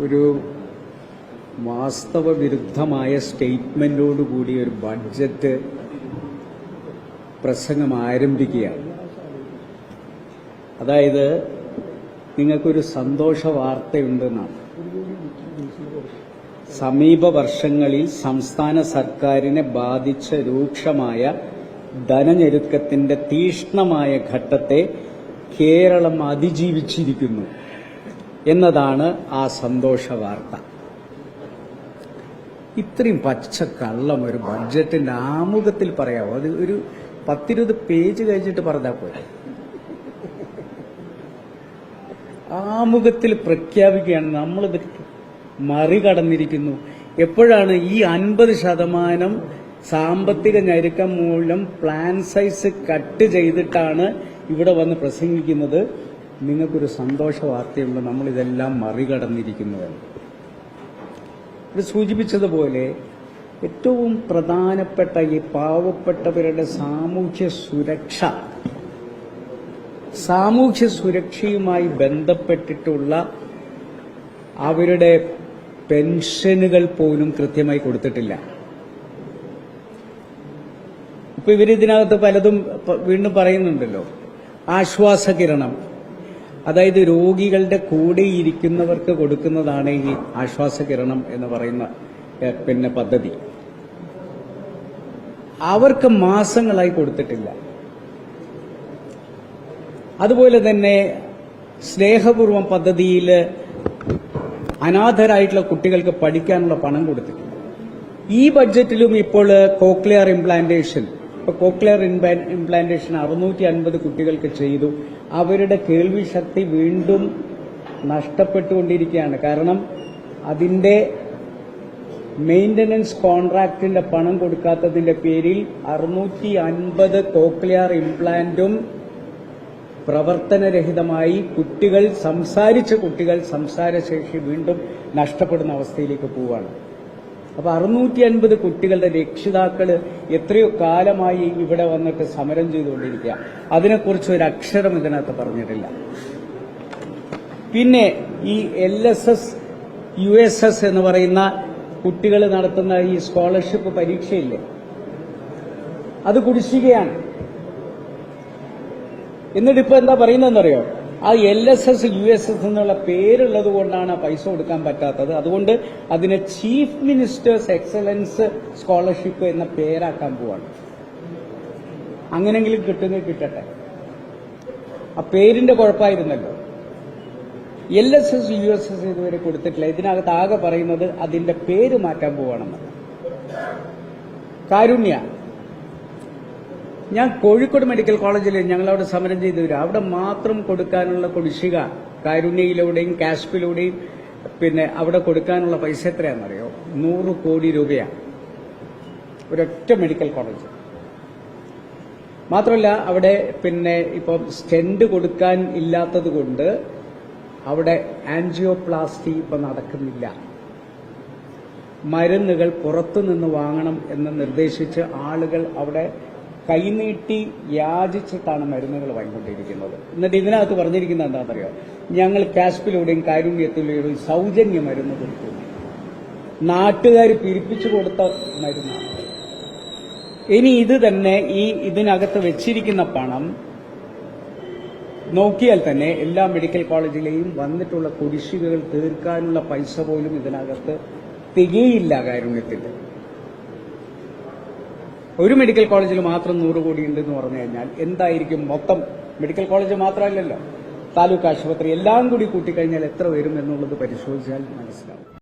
ഒരു വാസ്തവ വിരുദ്ധമായ സ്റ്റേറ്റ്മെന്റോടുകൂടി ഒരു ബഡ്ജറ്റ് പ്രസംഗം ആരംഭിക്കുകയാണ്. അതായത് നിങ്ങൾക്കൊരു സന്തോഷ വാർത്തയുണ്ടെന്നാണ്. സമീപ വർഷങ്ങളിൽ സംസ്ഥാന സർക്കാരിനെ ബാധിച്ച രൂക്ഷമായ ധനഞ്ഞെരുക്കത്തിന്റെ തീഷ്ണമായ ഘട്ടത്തെ കേരളം അതിജീവിച്ചിരിക്കുന്നു. എന്നതാണ് ആ സന്തോഷ വാർത്ത ഇത്രയും പച്ച കള്ളം ഒരു ബഡ്ജറ്റിന്റെ ആമുഖത്തിൽ പറയാമോ അത് ഒരു പത്തിരുപത് പേജ് കഴിച്ചിട്ട് പറഞ്ഞാൽ പോലെ ആമുഖത്തിൽ പ്രഖ്യാപിക്കുകയാണ്. നമ്മളിത് മറികടന്നിരിക്കുന്നു. എപ്പോഴാണ് ഈ അൻപത് ശതമാനം സാമ്പത്തിക ഞെരുക്കം മൂലം പ്ലാൻ സൈസ് കട്ട് ചെയ്തിട്ടാണ് ഇവിടെ വന്ന് പ്രസംഗിക്കുന്നത്? നിങ്ങൾക്കൊരു സന്തോഷ വാർത്തയുണ്ട്. നമ്മളിതെല്ലാം മറികടന്നിരിക്കുന്നുവെന്ന്. ഇത് സൂചിപ്പിച്ചതുപോലെ ഏറ്റവും പ്രധാനപ്പെട്ട ഈ പാവപ്പെട്ടവരുടെ സാമൂഹ്യ സുരക്ഷ സാമൂഹ്യ സുരക്ഷയുമായി ബന്ധപ്പെട്ടിട്ടുള്ള അവരുടെ പെൻഷനുകൾ പോലും കൃത്യമായി കൊടുത്തിട്ടില്ല. ഇപ്പൊ ഇവരിതിനകത്ത് പലതും വീണ്ടും പറയുന്നുണ്ടല്ലോ. ആശ്വാസകിരണം. അതായത് രോഗികളുടെ കൂടെ ഇരിക്കുന്നവർക്ക് കൊടുക്കുന്നതാണ് ഈ ആശ്വാസകിരണം എന്ന് പറയുന്ന പിന്നെ പദ്ധതി. അവർക്ക് മാസങ്ങളായി കൊടുത്തിട്ടില്ല. അതുപോലെ തന്നെ സ്നേഹപൂർവം പദ്ധതിയിൽ അനാഥരായിട്ടുള്ള കുട്ടികൾക്ക് പഠിക്കാനുള്ള പണം കൊടുത്തിട്ടില്ല. ഈ ബഡ്ജറ്റിലും ഇപ്പോൾ കോക്ലിയർ ഇംപ്ലാന്റേഷൻ ഇപ്പൊ കോക്ലിയർ ഇംപ്ലാന്റേഷൻ അറുന്നൂറ്റി അൻപത് കുട്ടികൾക്ക് ചെയ്തു. അവരുടെ കേൾവി ശക്തി വീണ്ടും നഷ്ടപ്പെട്ടുകൊണ്ടിരിക്കുകയാണ്. കാരണം അതിന്റെ മെയിന്റനൻസ് കോൺട്രാക്ടിന്റെ പണം കൊടുക്കാത്തതിന്റെ പേരിൽ അറുന്നൂറ്റി അൻപത് കോക്ലിയർ ഇംപ്ലാന്റും പ്രവർത്തനരഹിതമായി കുട്ടികൾ സംസാരിച്ച കുട്ടികൾ സംസാരശേഷി വീണ്ടും നഷ്ടപ്പെടുന്ന അവസ്ഥയിലേക്ക് പോവുകയാണ്. അപ്പൊ അറുന്നൂറ്റി അൻപത് കുട്ടികളുടെ രക്ഷിതാക്കൾ എത്രയോ കാലമായി ഇവിടെ വന്നിട്ട് സമരം ചെയ്തുകൊണ്ടിരിക്കുക. അതിനെക്കുറിച്ച് ഒരു അക്ഷരം ഇതിനകത്ത് പറഞ്ഞിട്ടില്ല. പിന്നെ ഈ L S S U S S എന്ന് പറയുന്ന കുട്ടികൾ നടത്തുന്ന ഈ സ്കോളർഷിപ്പ് പരീക്ഷയില്ലേ? അത് കുടിശ്ശികയാണ്. എന്നിട്ട് എന്താ പറയുന്നതെന്നറിയോ? ആ L S S U S S എന്നുള്ള പേരുള്ളത് കൊണ്ടാണ് ആ പൈസ കൊടുക്കാൻ പറ്റാത്തത്. അതുകൊണ്ട് അതിനെ ചീഫ് മിനിസ്റ്റേഴ്സ് എക്സലൻസ് സ്കോളർഷിപ്പ് എന്ന പേരാക്കാൻ പോവാണ്. അങ്ങനെങ്കിലും കിട്ടുന്നത് കിട്ടട്ടെ. ആ പേരിന്റെ കുഴപ്പമായിരുന്നല്ലോ. L S S U S S ഇതുവരെ കൊടുത്തിട്ടില്ല. ഇതിനകത്ത് ആകെ പറയുന്നത് അതിന്റെ പേര് മാറ്റാൻ പോവാണെന്ന്. കാരുണ്യ ഞാൻ കോഴിക്കോട് മെഡിക്കൽ കോളേജിൽ ഞങ്ങൾ അവിടെ സമരം ചെയ്തു വരും അവിടെ മാത്രം കൊടുക്കാനുള്ള കുടിശ്ശിക കാരുണ്യയിലൂടെയും കാശ്പിലൂടെയും പിന്നെ അവിടെ കൊടുക്കാനുള്ള പൈസ എത്രയാണെന്നറിയോ? നൂറ് കോടി രൂപയാണ്. ഒരൊറ്റ മെഡിക്കൽ കോളേജ്. മാത്രമല്ല അവിടെ പിന്നെ ഇപ്പം സ്റ്റെൻഡ് കൊടുക്കാൻ ഇല്ലാത്തത് കൊണ്ട് അവിടെ ആൻജിയോപ്ലാസ്റ്റി ഇപ്പം നടക്കുന്നില്ല. മരുന്നുകൾ പുറത്തുനിന്ന് വാങ്ങണം എന്ന് നിർദ്ദേശിച്ച് ആളുകൾ അവിടെ കൈനീട്ടി യാചിച്ചിട്ടാണ് മരുന്നുകൾ വാങ്ങിക്കൊണ്ടിരിക്കുന്നത്. എന്നിട്ട് ഇതിനകത്ത് പറഞ്ഞിരിക്കുന്നത് എന്താണെന്നറിയോ? ഞങ്ങൾ കാസ്പിലൂടെയും കാരുണ്യത്തിലൂടെയും സൗജന്യ മരുന്ന് കൊടുക്കുന്നു നാട്ടുകാർ പിരിപ്പിച്ചു കൊടുത്ത മരുന്നാണ്. ഇനി ഇത് തന്നെ ഈ ഇതിനകത്ത് വെച്ചിരിക്കുന്ന പണം നോക്കിയാൽ തന്നെ എല്ലാ മെഡിക്കൽ കോളേജിലെയും വന്നിട്ടുള്ള കുടിശ്ശികകൾ തീർക്കാനുള്ള പൈസ പോലും ഇതിനകത്ത് തികയില്ല കാരുണ്യത്തിന്റെ ഒരു മെഡിക്കൽ കോളേജിൽ മാത്രം നൂറ് കോടി ഉണ്ടെന്ന് പറഞ്ഞു കഴിഞ്ഞാൽ എന്തായിരിക്കും മൊത്തം? മെഡിക്കൽ കോളേജ് മാത്രമല്ലല്ലോ. താലൂക്ക് ആശുപത്രി എല്ലാം കൂടി കൂട്ടിക്കഴിഞ്ഞാൽ എത്ര വരും എന്നുള്ളത് പരിശോധിച്ചാൽ മനസ്സിലാവും.